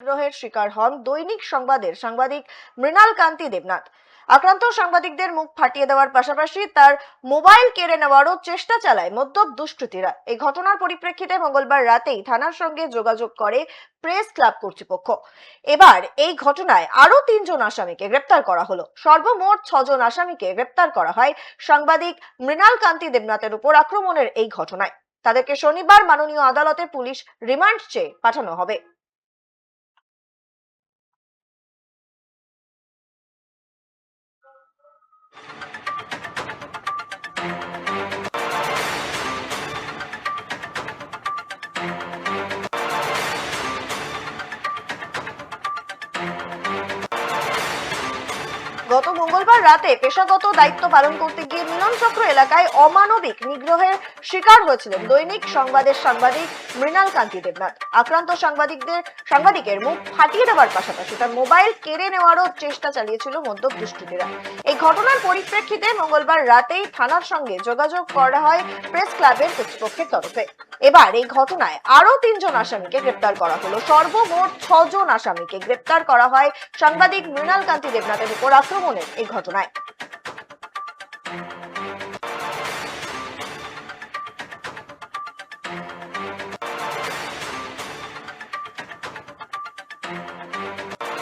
বিদ্রোহের শিকার হন দৈনিক সংবাদের সাংবাদিক মৃণাল কান্তি দেবনাথ। আক্রান্ত সাংবাদিকদের মুখ ফাটিয়ে দেওয়ার পাশাপাশি তার মোবাইল কেড়ে নেওয়ারও চেষ্টা চালায় মদ্যপ দুষ্কৃতীরা। এই ঘটনার পরিপ্রেক্ষিতে মঙ্গলবার রাতেই থানার সঙ্গে যোগাযোগ করে প্রেস ক্লাব কর্তৃপক্ষ। এবার এই ঘটনায় আরও তিনজন আসামিকে গ্রেপ্তার করা হলো। সর্বমোট ছজন আসামিকে গ্রেপ্তার করা হয় সাংবাদিক মৃণাল কান্তি দেবনাথের উপর আক্রমণের এই ঘটনায়। তাদেরকে শনিবার মাননীয় আদালতে পুলিশ রিমান্ড চেয়ে পাঠানো হবে। Thank you. গত মঙ্গলবার রাতে পেশাগত দায়িত্ব পালন করতে গিয়ে মিলন চক্র এলাকায় অমানবিক নিগ্রহের শিকার হয়েছিলেন দৈনিক সংবাদের সাংবাদিক মৃণাল কান্তি দেবনাথ। আক্রান্ত সাংবাদিকদের, সাংবাদিকের মুখ ফাটিয়ে দেওয়ার পাশাপাশি তার মোবাইল কেড়ে নেওয়ারও চেষ্টা চালিয়েছিল মদ্যপ দুষ্কৃতীরা। এই ঘটনার পরিপ্রেক্ষিতে মঙ্গলবার রাতেই থানার সঙ্গে যোগাযোগ করা হয় প্রেস ক্লাবের কর্তৃপক্ষের তরফে। এবার এই ঘটনায় আরও তিনজন আসামিকে গ্রেপ্তার করা হলো সর্বমোট ছজন আসামিকে গ্রেপ্তার করা হয় সাংবাদিক মৃণাল কান্তি দেবনাথের উপর আক্রমণের এই ঘটনায়